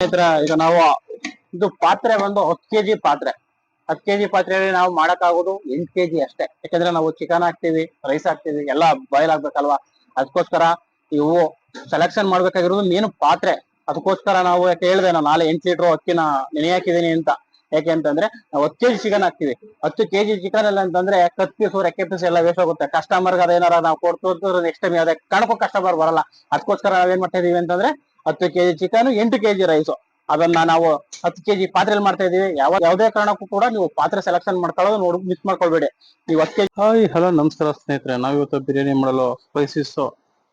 ಸ್ನೇಹಿತರ, ಈಗ ನಾವು ಇದು ಪಾತ್ರೆ ಬಂದು ಹತ್ತು ಕೆಜಿ ಪಾತ್ರೆ. ಹತ್ತು ಕೆಜಿ ಪಾತ್ರೆಯಲ್ಲಿ ನಾವು ಮಾಡೋಕ್ಕಾಗೋದು ಎಂಟು ಕೆಜಿ ಅಷ್ಟೇ. ಯಾಕಂದ್ರೆ ನಾವು ಚಿಕನ್ ಹಾಕ್ತಿವಿ ರೈಸ್ ಹಾಕ್ತಿವಿ, ಎಲ್ಲ ಬಾಯ್ಲ್ ಆಗ್ಬೇಕಲ್ವಾ? ಅದಕ್ಕೋಸ್ಕರ ಇವು ಸೆಲೆಕ್ಷನ್ ಮಾಡ್ಬೇಕಾಗಿರೋದು ಮೇನ್ ಪಾತ್ರೆ. ಅದಕ್ಕೋಸ್ಕರ ನಾವು ಯಾಕೆ ಹೇಳಿದೆ, ನಾನು ನಾಳೆ ಎಂಟು ಲೀಟರ್ ಅಕ್ಕಿನ ನೆನೆ ಹಾಕಿದೀನಿ ಅಂತ. ಯಾಕೆ ಅಂತಂದ್ರೆ, ನಾವು ಹತ್ತು ಕೆಜಿ ಚಿಕನ್ ಹಾಕ್ತಿವಿ. ಹತ್ತು ಕೆಜಿ ಚಿಕನ್ ಎಲ್ಲ ಅಂತಂದ್ರೆ ಕತ್ ಪೀಸು ರೆಕ್ಕೆ ಪೀಸು ಎಲ್ಲ ವೇಸ್ಟ್ ಆಗುತ್ತೆ. ಕಸ್ಟಮರ್ಗೆ ಅದೇನಾರ ನಾವು ಕೊಡ್ತು ನೆಕ್ಸ್ಟ್ ಟೈಮ್ ಅದೇ ಕಣಕ್ಕೂ ಕಸ್ಟಮರ್ ಬರಲ್ಲ. ಅದಕ್ಕೋಸ್ಕರ ನಾವೇನ್ ಮಾಡ್ತಾ ಇದೀವಿ ಅಂತಂದ್ರೆ ಹತ್ತು ಕೆಜಿ ಚಿಕನ್ ಎಂಟು ಕೆಜಿ ರೈಸು ಅದನ್ನ ನಾವು ಹತ್ತು ಕೆಜಿ ಪಾತ್ರೆಯಲ್ಲಿ ಮಾಡ್ತಾ ಇದೀವಿ ಯಾವ, ಯಾವುದೇ ಕಾರಣಕ್ಕೂ ಕೂಡ ನೀವು ಪಾತ್ರೆ ಸೆಲೆಕ್ಷನ್ ಮಾಡ್ಕೊಳ್ಳೋದು ನೋಡ್ ಮಿಸ್ ಮಾಡ್ಕೊಳ್ಬೇಡಿ. ನೀವು ಹತ್ತು ಕೆಜಿ ಹಾಯ್ ಹಲೋ ನಮಸ್ಕಾರ ಸ್ನೇಹಿತರೆ. ನಾವಿವತ್ತು ಬಿರಿಯಾನಿ ಮಾಡಲು ಸ್ಪೈಸಿಸ್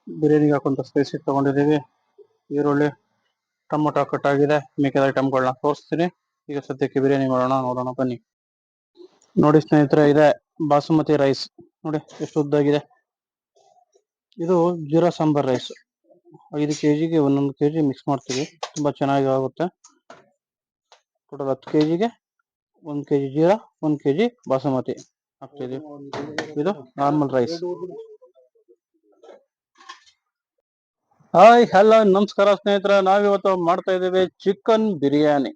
ಬಿರಿಯಾನಿಗೆ ಹಾಕುವಂತ ಸ್ಪೈಸಿ ತಗೊಂಡಿದ್ದೀವಿ. ಈರುಳ್ಳಿ, ಟೊಮೊಟೊ ಕಟ್ ಆಗಿದೆ ಮಿಕ್ಕಿದ ಐಟಮ್ಗಳನ್ನ ತೋರಿಸ್ತೀನಿ. ಈಗ ಸದ್ಯಕ್ಕೆ ಬಿರಿಯಾನಿ ಮಾಡೋಣ, ನೋಡೋಣ, ಬನ್ನಿ. ನೋಡಿ ಸ್ನೇಹಿತರೆ, ಇದೆ ಬಾಸುಮತಿ ರೈಸ್ ನೋಡಿ, ಎಷ್ಟು ಉದ್ದಾಗಿದೆ. ಇದು ಜೀರಾ ಸಾಂಬಾರ್ ರೈಸ್ ಐದು ಕೆಜಿಗೆ ಒಂದೊಂದು ಕೆಜಿ ಮಿಕ್ಸ್ ಮಾಡ್ತೀವಿ. ತುಂಬಾ ಚೆನ್ನಾಗಿ ಆಗುತ್ತೆ. ಟೋಟಲ್ ಹತ್ತು ಕೆಜಿಗೆ ಒಂದ್ ಕೆಜಿ ಜೀರಾ, ಒಂದ್ ಕೆಜಿ ಬಾಸುಮತಿ ಹಾಕ್ತಿದೀವಿ. ಇದು ನಾರ್ಮಲ್ ರೈಸ್ ಹಾಯ್ ಹಲೋ ನಮಸ್ಕಾರ ಸ್ನೇಹಿತರ. ನಾವಿವತ್ತು ಮಾಡ್ತಾ ಇದ್ದೀವಿ ಚಿಕನ್ ಬಿರಿಯಾನಿ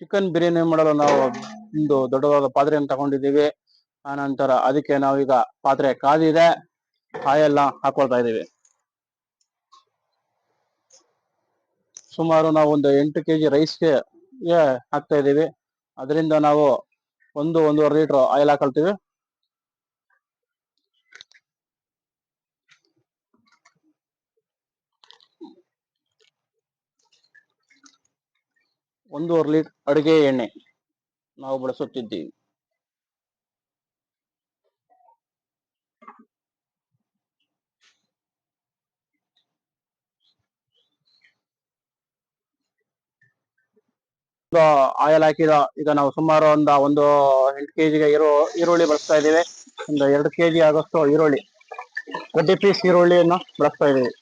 ಚಿಕನ್ ಬಿರಿಯಾನಿ ಮಾಡಲು ನಾವು ಒಂದು ದೊಡ್ಡದಾದ ಪಾತ್ರೆಯನ್ನು ತಗೊಂಡಿದ್ದೀವಿ. ಆನಂತರ ಅದಕ್ಕೆ ನಾವೀಗ ಪಾತ್ರೆ ಕಾದಿದೆ. ಕಾಯೆಲ್ಲ ಹಾಕೊಳ್ತಾ ಇದೀವಿ ಸುಮಾರು ನಾವು ಒಂದು ಎಂಟು ಕೆಜಿ ರೈಸ್ಗೆ ಹಾಕ್ತಾ ಇದ್ದೀವಿ. ಅದರಿಂದ ನಾವು ಒಂದು, ಒಂದೂವರೆ ಲೀಟರ್ ಆಯಿಲ್ ಹಾಕೊಳ್ತೀವಿ. ಒಂದೂವರೆ ಲೀಟರ್ ಅಡುಗೆ ಎಣ್ಣೆ ನಾವು ಬಳಸುತ್ತಿದ್ದೀವಿ. ಆಯಿಲ್ ಹಾಕಿದ, ಈಗ ನಾವು ಸುಮಾರು ಒಂದ, ಒಂದು ಎಂಟು ಕೆಜಿಗೆ ಈರು, ಈರುಳ್ಳಿ ಬಳಸ್ತಾ ಇದ್ದೀವಿ. ಒಂದು ಎರಡು ಕೆಜಿ ಆಗೋಷ್ಟು ಈರುಳ್ಳಿ. ಗಡ್ಡೆ ಪೀಸ್ ಈರುಳ್ಳಿಯನ್ನು ಬಳಸ್ತಾ ಇದ್ದೀವಿ.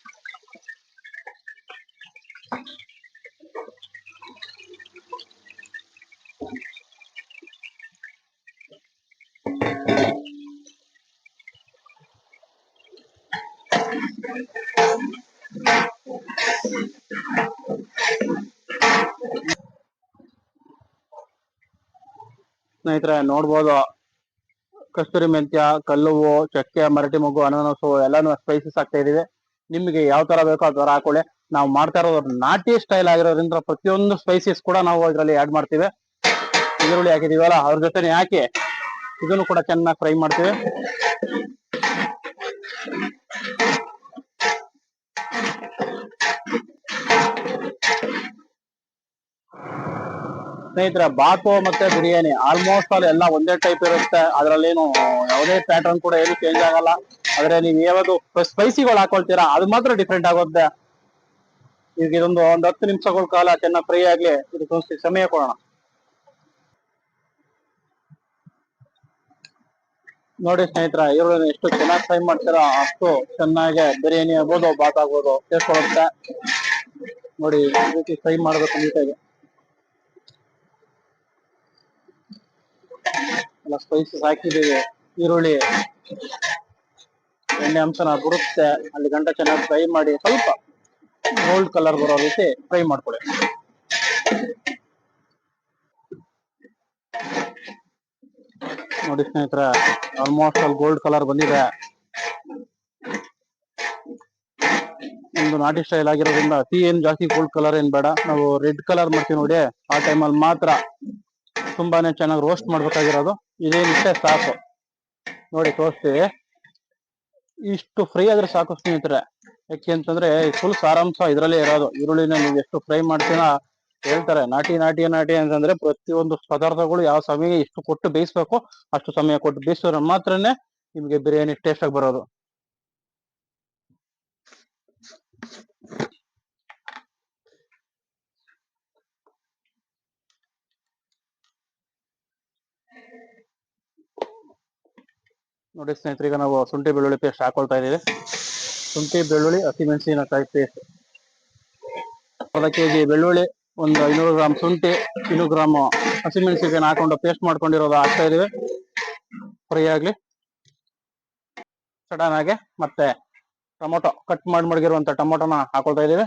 ಸ್ನೇಹಿತರೆ, ನೋಡ್ಬೋದು. ಕಸ್ತೂರಿ ಮೆಂತ್ಯ, ಕಲ್ಲುವು, ಚಕ್ಕೆ, ಮರಟಿ ಮಗು ಅನಾನಸು, ಎಲ್ಲಾನು ಸ್ಪೈಸಸ್ ಆಗ್ತಾ ಇದೀವಿ. ನಿಮಗೆ ಯಾವ ತರ ಬೇಕೋ ಆ ತರ ಹಾಕೊಳ್ಳಿ. ನಾವು ಮಾಡ್ತಾ ಇರೋದು ನಾಟಿ ಸ್ಟೈಲ್ ಆಗಿರೋದ್ರಿಂದ ಪ್ರತಿಯೊಂದು ಸ್ಪೈಸಸ್ ಕೂಡ ನಾವು ಇದರಲ್ಲಿ ಆಡ್ ಮಾಡ್ತೀವಿ. ಈರುಳ್ಳಿ ಹಾಕಿದೀವಲ್ಲ, ಅವ್ರ ಜೊತೆನೆ ಹಾಕಿ, ಇದನ್ನು ಕೂಡ ಚೆನ್ನಾಗಿ ಫ್ರೈ ಮಾಡ್ತೀವಿ. ಸ್ನೇಹಿತರೆ, ಬಾತು ಮತ್ತೆ ಬಿರಿಯಾನಿ. ಆಲ್ಮೋಸ್ಟ್ ಆಲ್ ಎಲ್ಲ ಒಂದೇ ಟೈಪ್ ಇರುತ್ತೆ. ಅದ್ರಲ್ಲೇನು ಯಾವುದೇ ಪ್ಯಾಟರ್ನ್ ಕೂಡ ಏನು ಚೇಂಜ್ ಆಗಲ್ಲ. ಆದ್ರೆ ನೀವು ಯಾವುದು ಸ್ಪೈಸಿಗಳು ಹಾಕೊಳ್ತೀರಾ, ಅದು ಮಾತ್ರ ಡಿಫ್ರೆಂಟ್ ಆಗುತ್ತೆ. ಈಗ ಇದೊಂದು ಒಂದ್ ಹತ್ತು ನಿಮಿಷಗಳ ಕಾಲ ಚೆನ್ನಾಗಿ ಫ್ರೈ ಆಗ್ಲಿ, ಇದಕ್ಕೊಂದು ಸಮಯ ಕೊಡೋಣ. ನೋಡಿ ಸ್ನೇಹಿತರ ಇವರು ಎಷ್ಟು ಚೆನ್ನಾಗಿ ಫ್ರೈ ಮಾಡ್ತೀರಾ, ಅಷ್ಟು ಚೆನ್ನಾಗಿ ಬಿರಿಯಾನಿ ಆಗ್ಬೋದು, ಬಾತ್ ಆಗ್ಬೋದು ಟೇಸ್ಟ್ ಕೊಡುತ್ತೆ. ನೋಡಿ ಫ್ರೈ ಮಾಡಬೇಕು ನೀಟಾಗಿ ಎಲ್ಲ ಸ್ಪೈಸಸ್ ಹಾಕಿದ್ದೀವಿ. ಈರುಳ್ಳಿ, ಎಣ್ಣೆ ಅಂಶನ ಬರುತ್ತೆ. ಅಲ್ಲಿ ಗಂಟ ಚೆನ್ನಾಗಿ ಫ್ರೈ ಮಾಡಿ ಸ್ವಲ್ಪ ಗೋಲ್ಡ್ ಕಲರ್ ಬರೋ ರೀತಿ ಫ್ರೈ ಮಾಡ್ಕೊಳ್ಳಿ. ನೋಡಿ ಸ್ನೇಹಿತರ ಆಲ್ಮೋಸ್ಟ್ ಅಲ್ಲಿ ಗೋಲ್ಡ್ ಕಲರ್ ಬಂದಿದೆ. ಒಂದು ನಾಟಿ ಸ್ಟೈಲ್ ಆಗಿರೋದ್ರಿಂದ ಅತಿ ಏನ್ ಜಾಸ್ತಿ ಗೋಲ್ಡ್ ಕಲರ್ ಏನ್ ಬೇಡ. ನಾವು ರೆಡ್ ಕಲರ್ ಮಾಡ್ತೀವಿ ನೋಡಿ. ಆ ಟೈಮಲ್ಲಿ ಮಾತ್ರ ತುಂಬಾನೇ ಚೆನ್ನಾಗಿ ರೋಸ್ಟ್ ಮಾಡ್ಬೇಕಾಗಿರೋದು. ಇದೇನಿಷ್ಟೇ ಸಾಕು. ನೋಡಿ ತೋರಿಸ್ತೀವಿ. ಇಷ್ಟು ಫ್ರೈ ಆದ್ರೆ ಸಾಕು ಸ್ನೇಹಿತರೆ. ಯಾಕೆ ಅಂತಂದ್ರೆ ಫುಲ್ ಸಾರಾಂಶ ಇದ್ರಲ್ಲೇ ಇರೋದು. ಈರುಳ್ಳಿನ ನೀವು ಎಷ್ಟು ಫ್ರೈ ಮಾಡ್ತೀನ ಹೇಳ್ತಾರೆ. ನಾಟಿ ನಾಟಿ ನಾಟಿ ಅಂತಂದ್ರೆ ಪ್ರತಿಯೊಂದು ಪದಾರ್ಥಗಳು ಯಾವ ಸಮಯ ಎಷ್ಟು ಕೊಟ್ಟು ಬೇಯಿಸ್ಬೇಕು ಅಷ್ಟು ಸಮಯ ಕೊಟ್ಟು ಬೇಯಿಸಿದ್ರೆ ಮಾತ್ರನೇ ನಿಮಗೆ ಬಿರಿಯಾನಿ ಟೇಸ್ಟ್ ಆಗಿ ಬರೋದು. ನೋಡಿ ಸ್ನೇಹಿತರೆ ನಾವು ಶುಂಠಿ ಬೆಳ್ಳುಳ್ಳಿ ಪೇಸ್ಟ್ ಹಾಕೊಳ್ತಾ ಇದ್ದೀವಿ. ಶುಂಠಿ, ಬೆಳ್ಳುಳ್ಳಿ ಹಸಿಮೆಣಸಿನಕಾಯಿ ಪೇಸ್ಟ್ ಅರ್ಧ ಕೆಜಿ ಬೆಳ್ಳುಳ್ಳಿ, ಒಂದು ಐನೂರು ಗ್ರಾಮ್ ಶುಂಠಿ ಇನ್ನೂರು ಗ್ರಾಮ್ ಹಸಿಮೆಣಸಿನ ಹಾಕೊಂಡು ಪೇಸ್ಟ್ ಮಾಡ್ಕೊಂಡಿರೋದು ಹಾಕ್ತಾ ಇದ್ದೀವಿ. ಫ್ರೈ ಆಗಲಿ. ಸಡನ್ ಆಗಿ ಮತ್ತೆ ಟೊಮೊಟೊ, ಕಟ್ ಮಾಡಿ ಮಡಗಿರುವಂತ ಟೊಮೊಟೊನ ಹಾಕೊಳ್ತಾ ಇದ್ದೀವಿ.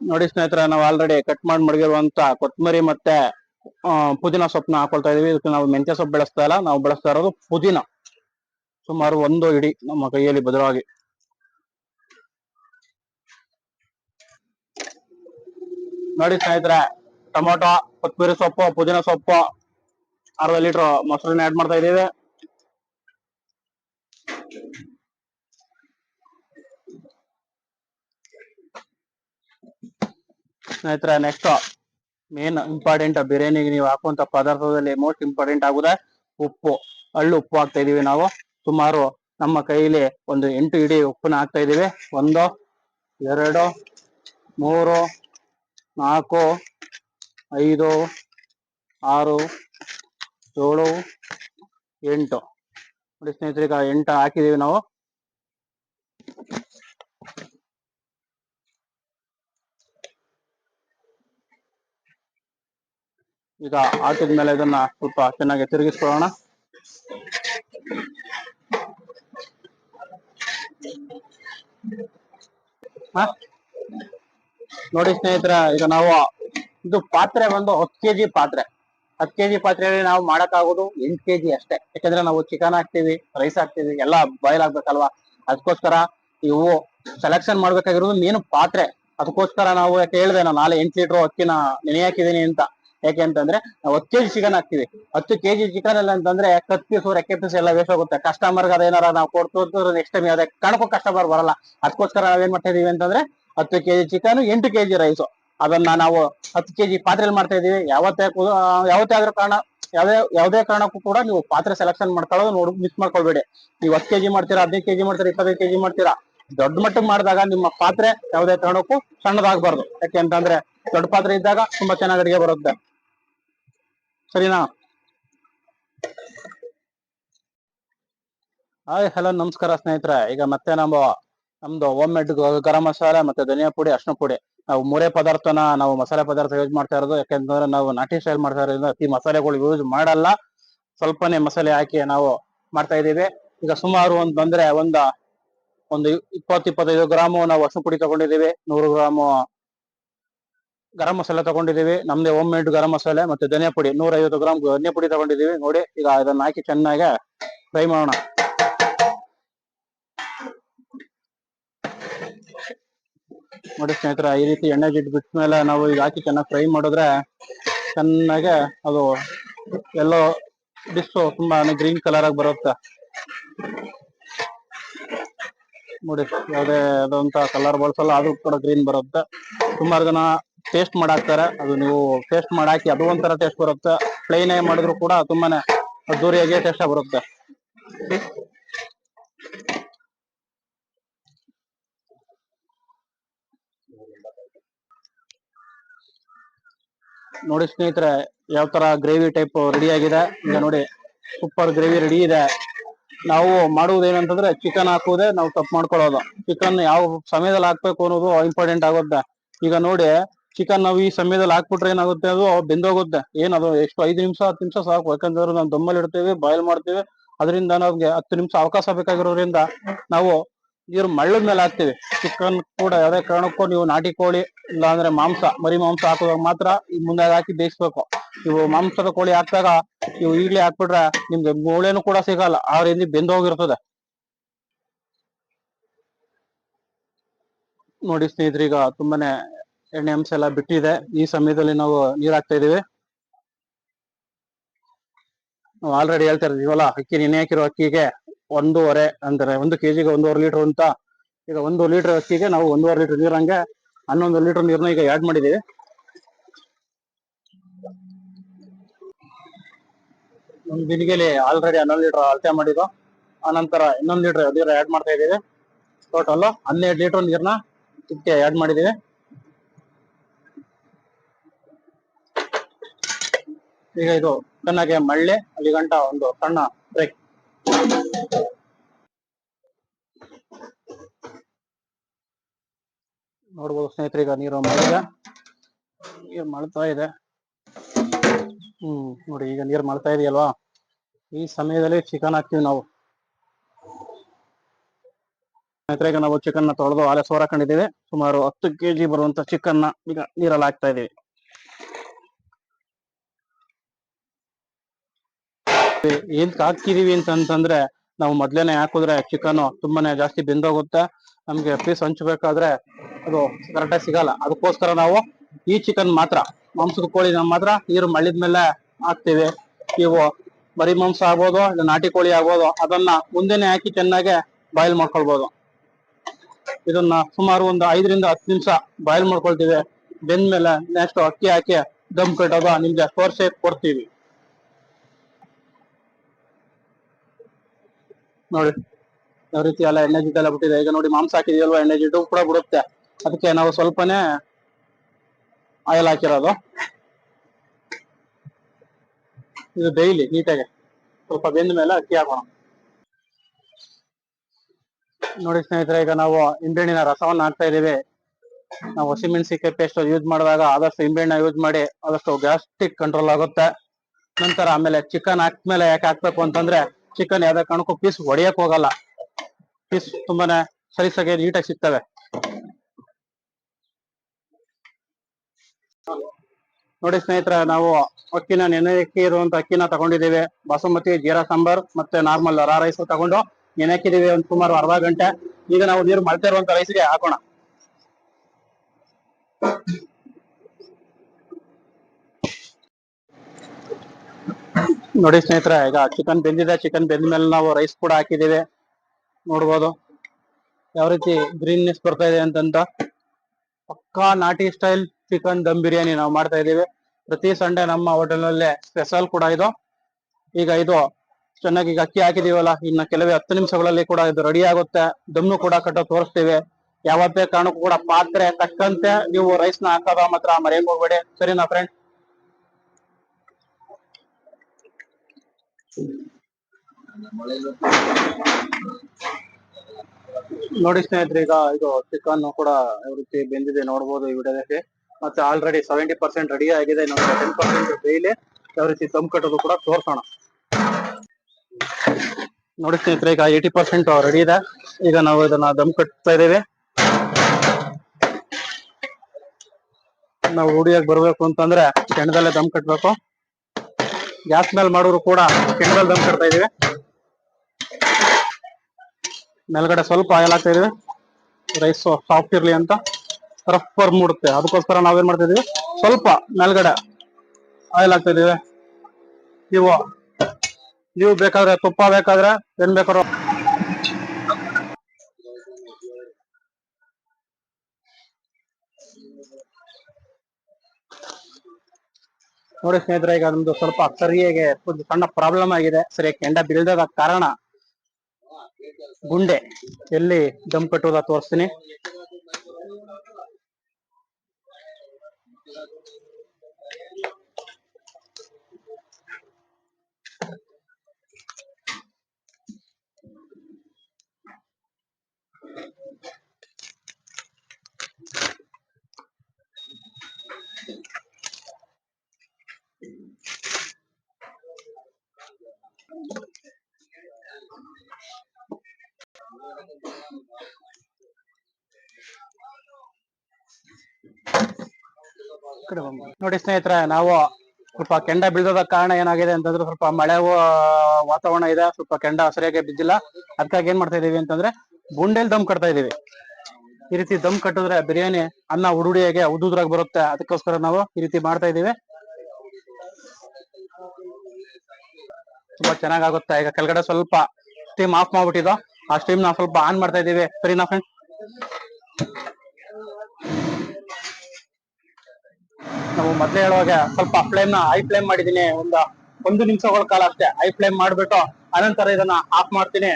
ನೋಡಿ ಸ್ನೇಹಿತರೆ, ನಾವು ಆಲ್ರೆಡಿ ಕಟ್ ಮಾಡಿ ಮಡಗಿರುವಂತ ಕೊತ್ತಂಬರಿ ಮತ್ತೆ ಪುದೀನ ಸೊಪ್ಪನ್ನ ಹಾಕೊಳ್ತಾ ಇದೀವಿ. ಇದಕ್ಕೆ ನಾವು ಮೆಂತ್ಯ ಸೊಪ್ಪು ಬೆಳೆಸ್ತಾ ಇಲ್ಲ. ನಾವು ಬೆಳೆಸ್ತಾ ಇರೋದು ಪುದೀನ. ಸುಮಾರು ಒಂದು ಇಡಿ ನಮ್ಮ ಕೈಯಲ್ಲಿ ಬದಲಾಗಿ ನೋಡಿ ಸ್ನೇಹಿತರೆ, ಟೊಮೊಟೊ, ಕೊತ್ತಂಬರಿ ಸೊಪ್ಪು, ಪುದೀನ ಸೊಪ್ಪು, ಅರ್ಧ ಲೀಟರ್ ಮೊಸರನ್ನ ಆಡ್ ಮಾಡ್ತಾ ಇದ್ದೀವಿ ಸ್ನೇಹಿತರೆ ನೆಕ್ಸ್ಟ್ ಮೇನ್ ಇಂಪಾರ್ಟೆಂಟ್ ಬಿರಿಯಾನಿಗೆ ನೀವು ಹಾಕುವಂತ ಪದಾರ್ಥದಲ್ಲಿ ಮೋಸ್ಟ್ ಇಂಪಾರ್ಟೆಂಟ್ ಆಗುದ ಉಪ್ಪು. ಅಳ್ಳು ಉಪ್ಪು ಹಾಕ್ತಾ ಇದೀವಿ ನಾವು. ಸುಮಾರು ನಮ್ಮ ಕೈಲಿ ಒಂದು ಎಂಟು ಇಡಿ ಉಪ್ಪನ್ನ ಹಾಕ್ತಾ ಇದೀವಿ. ಒಂದು, ಎರಡು, ಮೂರು, ನಾಲ್ಕು, ಐದು, ಆರು, ಏಳು, ಎಂಟು. ನೋಡಿ ಸ್ನೇಹಿತರೆ ಈಗ ಎಂಟು ಹಾಕಿದೀವಿ ನಾವು. ಈಗ ಹಾಕಿದ್ಮೇಲೆ ಇದನ್ನ ಸ್ವಲ್ಪ ಚೆನ್ನಾಗಿ ತಿರುಗಿಸ್ಕೊಳ್ಳೋಣ? ನೋಡಿ ಸ್ನೇಹಿತರೆ, ಈಗ ನಾವು ಇದು ಪಾತ್ರೆ ಬಂದು ಹತ್ತು ಕೆಜಿ ಪಾತ್ರೆ. ಹತ್ತು ಕೆಜಿ ಪಾತ್ರೆಯಲ್ಲಿ ನಾವು ಮಾಡಕ್ಕಾಗೋದು ಎಂಟು ಕೆಜಿ ಅಷ್ಟೇ. ಯಾಕಂದ್ರೆ ನಾವು ಚಿಕನ್ ಹಾಕ್ತಿವಿ ರೈಸ್ ಹಾಕ್ತಿವಿ, ಎಲ್ಲ ಬಾಯ್ಲ್ ಆಗ್ಬೇಕಲ್ವಾ? ಅದಕ್ಕೋಸ್ಕರ ಇವು ಸೆಲೆಕ್ಷನ್ ಮಾಡ್ಬೇಕಾಗಿರೋದು ಮೇನು ಪಾತ್ರೆ. ಅದಕ್ಕೋಸ್ಕರ ನಾವು ಯಾಕೆ ಹೇಳ್ದೆ ನಾನು ನಾಳೆ ಎಂಟು ಲೀಟರ್ ಅಕ್ಕಿನ ನೆನೆ ಹಾಕಿದೀನಿ ಅಂತ. ಯಾಕೆ ಅಂತಂದ್ರೆ ನಾವು ಹತ್ತು ಕೆಜಿ ಚಿಕನ್ ಹಾಕ್ತಿವಿ. ಹತ್ತು ಕೆಜಿ ಚಿಕನ್ ಎಲ್ಲ ಅಂತಂದ್ರೆ ಕತ್ ಪೀಸು ರೆಕ್ಕೆ ಪೀಸ್ ಎಲ್ಲ ವೇಸ್ಟ್ ಹೋಗುತ್ತೆ. ಕಸ್ಟಮರ್ಗೆ ಅದೇನಾರ ನಾವು ಕೊಡ್ತು ನೆಕ್ಸ್ಟ್ ಟೈಮ್ ಅದೇ ಕಣಕ್ಕೂ ಕಸ್ಟಮರ್ ಬರಲ್ಲ. ಅದಕ್ಕೋಸ್ಕರ ನಾವೇನ್ ಮಾಡ್ತಾ ಇದೀವಿ ಅಂತಂದ್ರೆ ಹತ್ತು ಕೆಜಿ ಚಿಕನ್ ಎಂಟು ಕೆಜಿ ರೈಸು ಅದನ್ನ ನಾವು ಹತ್ತು ಕೆಜಿ ಪಾತ್ರೆಯಲ್ಲಿ ಮಾಡ್ತಾ ಇದೀವಿ. ಯಾವತ್ತೇ ಯಾವತ್ತೇ ಆದ್ರೂ ಕಾರಣ, ಯಾವ್ದೇ ಯಾವ್ದೇ ಕಾರಣಕ್ಕೂ ಕೂಡ ನೀವು ಪಾತ್ರೆ ಸೆಲೆಕ್ಷನ್ ಮಾಡ್ಕೊಳ್ಳೋದು ನೋಡ್ ಮಿಸ್ ಮಾಡ್ಕೊಳ್ಬೇಡಿ. ನೀವು ಹತ್ತು ಕೆಜಿ ಮಾಡ್ತೀರಾ, ಹದಿನೈದು ಕೆಜಿ ಮಾಡ್ತೀರಾ, ಇಪ್ಪತ್ತೈದು ಕೆಜಿ ಮಾಡ್ತೀರಾ, ದೊಡ್ಡ ಮಟ್ಟಕ್ಕೆ ಮಾಡಿದಾಗ ನಿಮ್ಮ ಪಾತ್ರೆ ಯಾವುದೇ ಕಾರಣಕ್ಕೂ ಸಣ್ಣದಾಗಬಾರ್ದು. ಯಾಕೆ ಅಂತಂದ್ರೆ ದೊಡ್ಡ ಪಾತ್ರೆ ಇದ್ದಾಗ ತುಂಬಾ ಚೆನ್ನಾಗಿ ಅಡಿಗೆ ಬರುತ್ತೆ. ಸರಿನಾ? ಹಾಯ್, ಹಲೋ, ನಮಸ್ಕಾರ ಸ್ನೇಹಿತರೆ. ಈಗ ಮತ್ತೆ ನಾವು ನಮ್ದು ಹೋಮ್ ಮೇಡ್ ಗರಂ ಮಸಾಲೆ ಮತ್ತೆ ಧನಿಯಾ ಪುಡಿ ಅರ್ಶಿನ ಪುಡಿ. ನಾವು ಮೂರೇ ಪದಾರ್ಥನ ನಾವು ಮಸಾಲೆ ಪದಾರ್ಥ ಯೂಸ್ ಮಾಡ್ತಾ ಇರೋದು. ಯಾಕೆಂತಂದ್ರೆ ನಾವು ನಾಟಿ ಸ್ಟೈಲ್ ಮಾಡ್ತಾ ಇರೋದ್ರಿಂದ ಅತಿ ಮಸಾಲೆಗಳು ಯೂಸ್ ಮಾಡಲ್ಲ. ಸ್ವಲ್ಪನೇ ಮಸಾಲೆ ಹಾಕಿ ನಾವು ಮಾಡ್ತಾ ಇದ್ದೀವಿ. ಈಗ ಸುಮಾರು ಒಂದು ಬಂದ್ರೆ ಒಂದ ಒಂದು ಇಪ್ಪತ್ತು, ಇಪ್ಪತ್ತೈದು ಗ್ರಾಮು ನಾವು ಅರ್ಶಿನ ಪುಡಿ ತಗೊಂಡಿದ್ದೀವಿ. ನೂರು ಗ್ರಾಮು ಗರಂ ಮಸಾಲೆ ತಗೊಂಡಿದೀವಿ ನಮ್ದೇ ಹೋಮ್ ಮೇಡ್ ಗರಂ ಮಸಾಲೆ ಮತ್ತೆ ಧನಿಯಾ ಪುಡಿ. ನೂರ ಐವತ್ತು ಗ್ರಾಮ್ ಧನಿಯಾ ಪುಡಿ ತಗೊಂಡಿದೀವಿ ನೋಡಿ, ಈಗ ಅದನ್ನ ಹಾಕಿ ಚೆನ್ನಾಗಿ ಫ್ರೈ ಮಾಡೋಣ. ನೋಡಿ ಸ್ನೇಹಿತರ, ಈ ರೀತಿ ಎಣ್ಣೆ ಬಿಟ್ಟ ಮೇಲೆ ನಾವು ಈಗ ಹಾಕಿ ಚೆನ್ನಾಗಿ ಫ್ರೈ ಮಾಡಿದ್ರೆ ಚೆನ್ನಾಗೆ ಅದು ಎಲ್ಲೋ ಡಿಸ್ಸು ತುಂಬಾ ಗ್ರೀನ್ ಕಲರ್ ಆಗಿ ಬರುತ್ತೆ. ನೋಡಿ, ಯಾವುದೇ ಆದಂತ ಕಲರ್ ಬಳಸಲ್ಲ ಅದು ಕೂಡ ಗ್ರೀನ್ ಬರುತ್ತೆ. ಸುಮಾರು ಜನ ಟೇಸ್ಟ್ ಮಾಡಾಕ್ತಾರೆ. ಅದು ನೀವು ಟೇಸ್ಟ್ ಮಾಡಾಕಿ ಅದು ಒಂಥರ ಟೇಸ್ಟ್ ಬರುತ್ತೆ. ಪ್ಲೈನ್ ಆಗಿ ಮಾಡಿದ್ರು ಕೂಡ ತುಂಬಾನೇ ಅದ್ದೂರಿಯಾಗಿ ಟೇಸ್ಟ್ ಬರುತ್ತೆ. ನೋಡಿ ಸ್ನೇಹಿತರೆ, ಯಾವ ತರ ಗ್ರೇವಿ ಟೈಪ್ ರೆಡಿ ಆಗಿದೆ. ಈಗ ನೋಡಿ ಸೂಪರ್ ಗ್ರೇವಿ ರೆಡಿ ಇದೆ. ನಾವು ಮಾಡುವುದು ಏನಂತಂದ್ರೆ ಚಿಕನ್ ಹಾಕುವುದೇ ನಾವು ತಪ್ಪು ಮಾಡ್ಕೊಳ್ಳೋದು. ಚಿಕನ್ ಯಾವ ಸಮಯದಲ್ಲಿ ಹಾಕ್ಬೇಕು ಅನ್ನೋದು ಇಂಪಾರ್ಟೆಂಟ್ ಆಗುತ್ತೆ. ಈಗ ನೋಡಿ ಚಿಕನ್ ನಾವು ಈ ಸಮಯದಲ್ಲಿ ಹಾಕ್ಬಿಟ್ರೆ ಏನಾಗುತ್ತೆ ಅದು ಬೆಂದೋಗುತ್ತೆ. ಏನದು ಎಷ್ಟು ಐದು ನಿಮಿಷ, ಹತ್ತು ನಿಮಿಷ ಸಾಕು. ಯಾಕಂದ್ರೆ ನಾವು ದಮ್ಮಲ್ಲಿ ಇಡ್ತೇವೆ ಬಾಯ್ಲ್ ಮಾಡ್ತೇವೆ. ಅದರಿಂದ ನಮ್ಗೆ ಹತ್ತು ನಿಮಿಷ ಅವಕಾಶ ಬೇಕಾಗಿರೋದ್ರಿಂದ ನಾವು ನೀರು ಮಳ್ಳದ ಮೇಲೆ ಹಾಕ್ತಿವಿ. ಚಿಕನ್ ಕೂಡ ಯಾವುದೇ ಕಾರಣಕ್ಕೂ ನೀವು ನಾಟಿ ಕೋಳಿ ಇಲ್ಲ ಅಂದ್ರೆ ಮಾಂಸ, ಮರಿ ಮಾಂಸ ಹಾಕುವಾಗ ಮಾತ್ರ ಈ ಮುಂದೆ ಹಾಕಿ ಬೇಯಿಸ್ಬೇಕು. ನೀವು ಮಾಂಸದ ಕೋಳಿ ಹಾಕಿದಾಗ ನೀವು ಈಗಲೇ ಹಾಕ್ಬಿಟ್ರೆ ನಿಮ್ಗೆ ಮೂಳೆನೂ ಕೂಡ ಸಿಗಲ್ಲ. ಆ ರೀತಿ ಬೆಂದೋಗಿರ್ತದೆ ನೋಡಿ ಸ್ನೇಹಿತರೆ, ಈಗ ತುಂಬಾನೇ ಎಣ್ಣೆ ಅಂಶ ಎಲ್ಲ ಬಿಟ್ಟಿದೆ. ಈ ಸಮಯದಲ್ಲಿ ನಾವು ನೀರ್ ಹಾಕ್ತಾ ಇದೀವಿ ನಾವು ಆಲ್ರೆಡಿ ಹೇಳ್ತಾ ಇರ್ತೀವಲ್ಲ ಅಕ್ಕಿ ನೆನೆ ಹಾಕಿರೋ ಅಕ್ಕಿಗೆ ಒಂದೂವರೆ ಅಂದ್ರೆ ಒಂದು ಕೆಜಿಗೆ ಒಂದೂವರೆ ಲೀಟರ್ ಅಂತ. ಈಗ ಒಂದು ಲೀಟರ್ ಅಕ್ಕಿಗೆ ನಾವು ಒಂದೂವರೆ ಲೀಟರ್ ನೀರ್ ಹಂಗೆ ಹನ್ನೊಂದು ಲೀಟರ್ ನೀರ್ನ ಈಗ ಆಡ್ ಮಾಡಿದೀವಿ ಒಂದು ದಿನಗೆಲಿ ಆಲ್ರೆಡಿ ಹನ್ನೊಂದು ಲೀಟರ್ ಅಳತೆ ಮಾಡಿದ್ದು ಆನಂತರ ಇನ್ನೊಂದು ಲೀಟರ್ ನೀರು ಆಡ್ ಮಾಡ್ತಾ ಇದೀವಿ ಟೋಟಲ್ ಹನ್ನೆರಡು ಲೀಟರ್ ನೀರನ್ನ ಇದಕ್ಕೆ ಆಡ್ ಮಾಡಿದೀವಿ ಈಗ ಇದು ಕಣ್ಣಗೆ ಮಳ್ಳೆ ಅಲ್ಲಿ ಗಂಟ ಒಂದು ಸಣ್ಣ ಬ್ರೇಕ್ ನೋಡ್ಬೋದು ಸ್ನೇಹಿತರೆ, ಈಗ ನೀರು ಮಳಿದೆ ನೀರು ಮಳ್ತಾ ಇದೆ. ಹ್ಮ್, ನೋಡಿ, ಈಗ ನೀರು ಮಳ್ತಾ ಇದೆಯಲ್ವಾ? ಈ ಸಮಯದಲ್ಲಿ ಚಿಕನ್ ಹಾಕ್ತಿವಿ ನಾವು. ಸ್ನೇಹಿತರೆ, ಈಗ ನಾವು ಚಿಕನ್ನ ತೊಳೆದು ಆಲೆ ಸೋರ್ ಹಾಕೊಂಡಿದ್ದೀವಿ. ಸುಮಾರು ಹತ್ತು ಕೆಜಿ ಬರುವಂತ ಚಿಕನ್ನ ಈಗ ನೀರಲ್ಲಿ ಹಾಕ್ತಾ ಇದೀವಿ. ಏನ್ ಹಾಕಿದೀವಿ ಅಂತಂತಂದ್ರೆ ನಾವು ಮೊದ್ಲೇನೆ ಹಾಕಿದ್ರೆ ಚಿಕನ್ ತುಂಬಾನೇ ಜಾಸ್ತಿ ಬೆಂದೋಗುತ್ತೆ. ನಮ್ಗೆ ಪೀಸ್ ಹಂಚಬೇಕಾದ್ರೆ ಅದು ಕರೆಕ್ಟಾಗಿ ಸಿಗಲ್ಲ. ಅದಕ್ಕೋಸ್ಕರ ನಾವು ಈ ಚಿಕನ್ ಮಾತ್ರ, ಮಾಂಸದ ಕೋಳಿ ಮಾತ್ರ ನೀರು ಮಳ್ಳಿದ ಮೇಲೆ ಹಾಕ್ತಿವಿ. ಇವು ಬರಿ ಮಾಂಸ ಆಗ್ಬೋದು, ಇಲ್ಲ ನಾಟಿ ಕೋಳಿ ಆಗ್ಬೋದು, ಅದನ್ನ ಮುಂದೆನೆ ಹಾಕಿ ಚೆನ್ನಾಗಿ ಬಾಯ್ಲ್ ಮಾಡ್ಕೊಳ್ಬೋದು. ಇದನ್ನ ಸುಮಾರು ಒಂದು ಐದರಿಂದ ಹತ್ತು ನಿಮಿಷ ಬಾಯ್ಲ್ ಮಾಡ್ಕೊಳ್ತೀವಿ. ಬೆಂದ್ಮೇಲೆ ನೆಕ್ಸ್ಟ್ ಅಕ್ಕಿ ಹಾಕಿ ದಮ್ ಕಟ್ಟೋದು, ನಿಮ್ಗೆ ತೋರ್ಸಿ ಕೊಡ್ತೀವಿ. ನೋಡಿ. ಯಾವ ರೀತಿ ಎಲ್ಲ ಎಣ್ಣೆ ಜಿಡ್ಡೆಲ್ಲ ಬಿಟ್ಟಿದೆ. ಈಗ ನೋಡಿ ಮಾಂಸ ಹಾಕಿದೀವಲ್ವಾ ಎಣ್ಣೆ ಜಿಡ್ಡು? ಕೂಡ ಬಿಡುತ್ತೆ. ಅದಕ್ಕೆ ನಾವು ಸ್ವಲ್ಪನೇ ಆಯಿಲ್ ಹಾಕಿರೋದು. ಇದು ಡೈಲಿ ನೀಟಾಗಿ. ಸ್ವಲ್ಪ ಬೆಂದ ಮೇಲೆ ಅಕ್ಕಿ ಹಾಕೋಣ. ನೋಡಿ ಸ್ನೇಹಿತರೆ, ಈಗ ನಾವು ಇಂಬೆಣ್ಣಿನ ರಸವನ್ನ ಹಾಕ್ತಾ ಇದ್ದೀವಿ. ನಾವು ಹಸಿಮೆಣಸಿಕಾಯಿ ಪೇಸ್ಟ್ ಯೂಸ್ ಮಾಡಿದಾಗ ಆದಷ್ಟು ಇಂಬೆಣ್ಣೆ ಯೂಸ್ ಮಾಡಿ ಆದಷ್ಟು ಗ್ಯಾಸ್ಟ್ರಿಕ್ ಕಂಟ್ರೋಲ್ ಆಗುತ್ತೆ. ನಂತರ ಆಮೇಲೆ ಚಿಕನ್ ಹಾಕ್ಮೇಲೆ ಯಾಕೆ ಹಾಕ್ಬೇಕು ಅಂತಂದ್ರೆ ಚಿಕನ್ ಯಾವ್ದೇ ಕಾರಣಕ್ಕೂ ಪೀಸ್ ಹೊಡೆಯಕ್ ಹೋಗಲ್ಲ. ಪೀಸ್ ತುಂಬಾನೇ ಸರಿಸಾಗಿ ನೀಟಾಗಿ ಸಿಗ್ತವೆ. ನೋಡಿ ಸ್ನೇಹಿತರೆ, ನಾವು ಅಕ್ಕಿನ ನೆನೆಯಕ್ಕೆ ಇರುವಂತ ಅಕ್ಕಿನ ತಗೊಂಡಿದ್ದೀವಿ. ಬಾಸುಮತಿ ಜೀರಾ ಸಾಂಬಾರ್ ಮತ್ತೆ ನಾರ್ಮಲ್ ರಾ ರೈಸ್ ತಗೊಂಡು ನೆನೆಕ್ಕಿದೀವಿ ಒಂದ್ ಸುಮಾರು ಅರ್ಧ ಗಂಟೆ. ಈಗ ನಾವು ನೀರು ಮಳ್ತಾ ಇರುವಂತ ರೈಸ್ಗೆ ಹಾಕೋಣ. ನೋಡಿ ಸ್ನೇಹಿತರೆ, ಈಗ ಚಿಕನ್ ಬೆಂದಿದೆ ಚಿಕನ್ ಬೆಂದ ಮೇಲೆ ನಾವು ರೈಸ್ ಕೂಡ ಹಾಕಿದೀವಿ ನೋಡ್ಬೋದು. ಯಾವ ರೀತಿ ಗ್ರೀನ್ನೆಸ್ ಬರ್ತಾ ಇದೆ ಅಂತಂತ ಪಕ್ಕಾ ನಾಟಿ ಸ್ಟೈಲ್ ಚಿಕನ್ ದಮ್ ಬಿರಿಯಾನಿ ನಾವು ಮಾಡ್ತಾ ಇದೀವಿ ಪ್ರತಿ ಸಂಡೆ ನಮ್ಮ ಹೋಟೆಲ್ನಲ್ಲಿ ಸ್ಪೆಷಲ್ ಕೂಡ ಇದು. ಈಗ ಇದು ಚೆನ್ನಾಗಿ ಈಗ ಅಕ್ಕಿ ಹಾಕಿದೀವಲ್ಲ, ಇನ್ನ ಕೆಲವೇ ಹತ್ತು ನಿಮಿಷಗಳಲ್ಲಿ ಕೂಡ ಇದು ರೆಡಿ ಆಗುತ್ತೆ. ದಮ್ಮು ಕೂಡ ಕಟ್ಟೋ ತೋರಿಸ್ತೀವಿ. ಯಾವತ್ತೇ ಕಾರಣಕ್ಕೂ ಕೂಡ ಪಾತ್ರೆ ತಕ್ಕಂತೆ ನೀವು ರೈಸ್ನ ಹಾಕೋದ ಮಾತ್ರ ಮರೆಯಕ್ ಹೋಗ್ಬೇಡಿ. ಸರಿನಾ ಫ್ರೆಂಡ್ ನೋಡಿ ಸ್ನೇಹಿತರೆ, ಈಗ ಇದು ಚಿಕನ್ ಕೂಡ ರೀತಿ ಬೆಂದಿದೆ ನೋಡಬಹುದು ಈ ವಿಡಿಯೋದಲ್ಲಿ ಮತ್ತೆ ಆಲ್ರೆಡಿ ಸೆವೆಂಟಿ ಪರ್ಸೆಂಟ್ ರೆಡಿ ಆಗಿದೆ ನಮಗೆ ಟೆನ್ ಪರ್ಸೆಂಟ್ ಡೈಲಿ ಯಾವ ರೀತಿ ದಮ್ ಕಟ್ಟೋದು ಕೂಡ ತೋರ್ಸೋಣ. ನೋಡಿ ಸ್ನೇಹಿತರೆ, ಈಗ ಏಯ್ಟಿ ಪರ್ಸೆಂಟ್ ರೆಡಿ ಇದೆ. ಈಗ ನಾವು ಇದನ್ನ ದಮ್ ಕಟ್ತಾ ಇದ್ದೇವೆ. ನಾವು ರೂಢಿಯಾಗಿ ಬರ್ಬೇಕು ಅಂತಂದ್ರೆ ಕೆಣದಲ್ಲೇ ದಮ್ ಕಟ್ಬೇಕು. ಗ್ಯಾಸ್ ಮೇಲೆ ಮಾಡೋರು ಕೂಡ ಕೆಂಡಲ್ ದಮ್ ಕಟ್ತಾ ಇದೀವಿ ಮೇಲ್ಗಡೆ ಸ್ವಲ್ಪ ಆಯಿಲ್ ಹಾಕ್ತಾ ಇದೀವಿ ರೈಸ್ ಸಾಫ್ಟ್ ಇರ್ಲಿ ಅಂತ ರಫರ್ ಮೂಡುತ್ತೆ. ಅದಕ್ಕೋಸ್ಕರ ನಾವೇನ್ ಮಾಡ್ತಾ ಇದೀವಿ ಸ್ವಲ್ಪ ಮೇಲ್ಗಡೆ ಆಯಿಲ್ ಹಾಕ್ತಾ ಇದೀವಿ ನೀವು ನೀವು ಬೇಕಾದ್ರೆ ತುಪ್ಪ ಬೇಕಾದ್ರೆ ಏನ್ ಬೇಕಾದ್ರೂ ನೋಡಿ ಸ್ನೇಹಿತರೆ, ಈಗ ನಮ್ದು ಸ್ವಲ್ಪ ಸರಿಯಾಗಿ ಒಂದು ಸಣ್ಣ ಪ್ರಾಬ್ಲಮ್ ಆಗಿದೆ. ಸರಿ ಕೆಂಡ ಬೀಳ್ದಾಗ ಕಾರಣ ಗುಂಡೆ ಎಲ್ಲಿ ದಮ್ ಕಟ್ಟುವುದ ತೋರಿಸ್ತೀನಿ. ಕಡೆ. ನೋಡಿ ಸ್ನೇಹಿತರೆ, ನಾವು ಸ್ವಲ್ಪ ಕೆಂಡ ಬೀಳದ ಕಾರಣ ಏನಾಗಿದೆ ಅಂತಂದ್ರೆ ಸ್ವಲ್ಪ ಮಳೆ ವಾತಾವರಣ ಇದೆ, ಸ್ವಲ್ಪ ಕೆಂಡ ಸರಿಯಾಗಿ ಬಿದ್ದಿಲ್ಲ. ಅದಕ್ಕಾಗಿ ಏನ್ ಮಾಡ್ತಾ ಇದೀವಿ ಅಂತಂದ್ರೆ ಗುಂಡೆಲ್ ದಮ್ ಕಟ್ತಾ ಇದೀವಿ. ಈ ರೀತಿ ದಮ್ ಕಟ್ಟಿದ್ರೆ ಬಿರಿಯಾನಿ ಅನ್ನ ಉಡುಡಿಯಾಗೆ ಉದುದ್ರಾಗ ಬರುತ್ತೆ. ಅದಕ್ಕೋಸ್ಕರ ನಾವು ಈ ರೀತಿ ಮಾಡ್ತಾ ಇದೀವಿ. ತುಂಬಾ ಚೆನ್ನಾಗಾಗುತ್ತೆ. ಈಗ ಕೆಳಗಡೆ ಸ್ವಲ್ಪ ಸ್ಟೀಮ್ ಆಫ್ ಮಾಡ್ಬಿಟ್ಟಿದ್ದು, ಆ ಸ್ಟೀಮ್ ನಾವು ಸ್ವಲ್ಪ ಆನ್ ಮಾಡ್ತಾ ಇದೀವಿ. ಸರಿನಾ ಫ್ರೆಂಡ್ ನಾವು ಮೊದ್ಲೇ ಹೇಳುವಾಗ ಸ್ವಲ್ಪ ಫ್ಲೇಮ್ನ ಹೈ ಫ್ಲೇಮ್ ಮಾಡಿದೀನಿ ಒಂದು ಒಂದು ನಿಮಿಷಗಳ ಕಾಲ ಅಷ್ಟೇ ಹೈ ಫ್ಲೇಮ್ ಮಾಡ್ಬಿಟ್ಟು ಅನಂತರ ಇದನ್ನ ಆಫ್ ಮಾಡ್ತೀನಿ.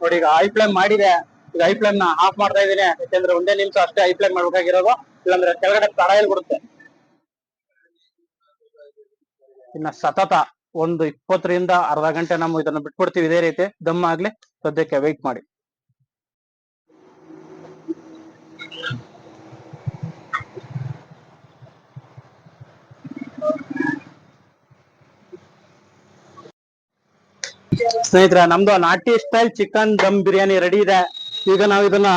ನೋಡಿ, ಈಗ ಹೈ ಫ್ಲೇಮ್ ಮಾಡಿದೆ. ಈಗ ಹೈ ಫ್ಲೇಮ್ನ ಆಫ್ ಮಾಡ್ತಾ ಇದೀನಿ ಯಾಕಂದ್ರೆ ಒಂದೇ ನಿಮಿಷ ಅಷ್ಟೇ ಹೈ ಫ್ಲೇಮ್ ಮಾಡ್ಬೇಕಾಗಿರೋದು. ಇಲ್ಲಾಂದ್ರೆ ಕೆಳಗಡೆ ತಡೆಯಲ್ಲಿ ಬಿಡುತ್ತೆ. ಇನ್ನ ಸತತ ಒಂದು ಇಪ್ಪತ್ತರಿಂದ ಅರ್ಧ ಗಂಟೆ ನಾವು ಇದನ್ನ ಬಿಟ್ಬಿಡ್ತೀವಿ. ಇದೇ ರೀತಿ ದಮ್ ಆಗ್ಲಿ ಸದ್ಯಕ್ಕೆ ವೆಯ್ಟ್ ಮಾಡಿ. ಸ್ನೇಹಿತರೆ, ನಮ್ದು ನಾಟಿ style chicken dum biryani ready ಇದೆ. ಈಗ ನಾವು ಇದನ್ನ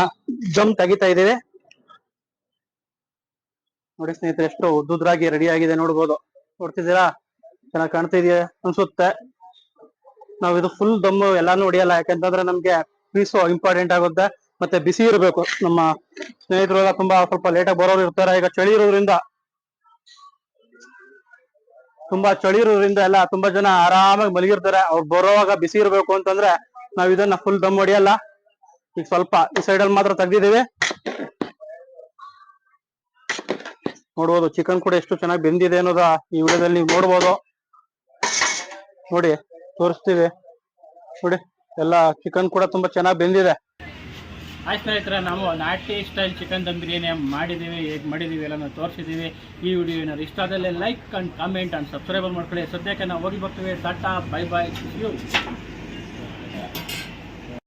ದಮ್ ತೆಗಿತಾ ಇದ್ದೀವಿ. ನೋಡಿ ಸ್ನೇಹಿತರೆ, ಎಷ್ಟು ಉದ್ದುದ್ರಾಗಿ ರೆಡಿ ಆಗಿದೆ ನೋಡ್ಬೋದು. ನೋಡ್ತಿದ್ದೀರಾ? ಚೆನ್ನಾಗಿ ಕಾಣ್ತಾ ಇದೆಯಾ? ಅನ್ಸುತ್ತೆ. ನಾವು ಇದು ಫುಲ್ ದಮ್ ಎಲ್ಲಾನು ಹೊಡಿಯಲ್ಲ, ಯಾಕಂತಂದ್ರೆ ನಮ್ಗೆ ಪೀಸು ಇಂಪಾರ್ಟೆಂಟ್ ಆಗುತ್ತೆ. ಮತ್ತೆ ಬಿಸಿ ಇರಬೇಕು. ನಮ್ಮ ಸ್ನೇಹಿತರು ಎಲ್ಲ ತುಂಬಾ ಸ್ವಲ್ಪ ಲೇಟಾಗಿ ಬರೋರು ಇರ್ತಾರೆ. ಈಗ ಚಳಿ ಇರೋದ್ರಿಂದ ತುಂಬಾ ಚಳಿ ಇರೋದ್ರಿಂದ ಎಲ್ಲ ತುಂಬಾ ಜನ ಆರಾಮಾಗಿ ಮಲಗಿರ್ತಾರೆ. ಅವ್ರು ಬರೋವಾಗ ಬಿಸಿ ಇರಬೇಕು ಅಂತಂದ್ರೆ ನಾವ್ ಇದನ್ನ ಫುಲ್ ದಮ್ ಹೊಡಿಯಲ್ಲ. ಈಗ ಸ್ವಲ್ಪ ಈ ಸೈಡ್ ಅಲ್ಲಿ ಮಾತ್ರ ತೆಗ್ದಿದೀವಿ ನೋಡ್ಬೋದು ಚಿಕನ್ ಕೂಡ ಎಷ್ಟು ಚೆನ್ನಾಗಿ ಬೆಂದಿದೆ ಅನ್ನೋದ ಈ ವಿಡಿಯೋದಲ್ಲಿ ನೀವು ನೋಡ್ಬೋದು. ನೋಡಿ, ತೋರಿಸ್ತೀವಿ. ನೋಡಿ, ಎಲ್ಲ ಚಿಕನ್ ಕೂಡ ತುಂಬಾ ಚೆನ್ನಾಗಿ ಬೆಂದಿದೆ. ಹಾಯ್ ಸ್ನೇಹಿತರೆ, ನಾವು ನಾಟಿ ಸ್ಟೈಲ್ ಚಿಕನ್ ದಮ್ ಬಿರಿಯಾನಿ ಮಾಡಿದ್ದೀವಿ, ಹೇಗೆ ಮಾಡಿದ್ದೀವಿ ಎಲ್ಲ ತೋರಿಸಿದ್ದೀವಿ. ಈ ವಿಡಿಯೋ ಏನಾದ್ರು ಇಷ್ಟ ಆದಲ್ಲಿ like and comment and subscribe ಮಾಡ್ಕೊಳ್ಳಿ. ಸದ್ಯಕ್ಕೆ ನಾವು ಹೋಗಿ ಬರ್ತೀವಿ. Tata bye bye you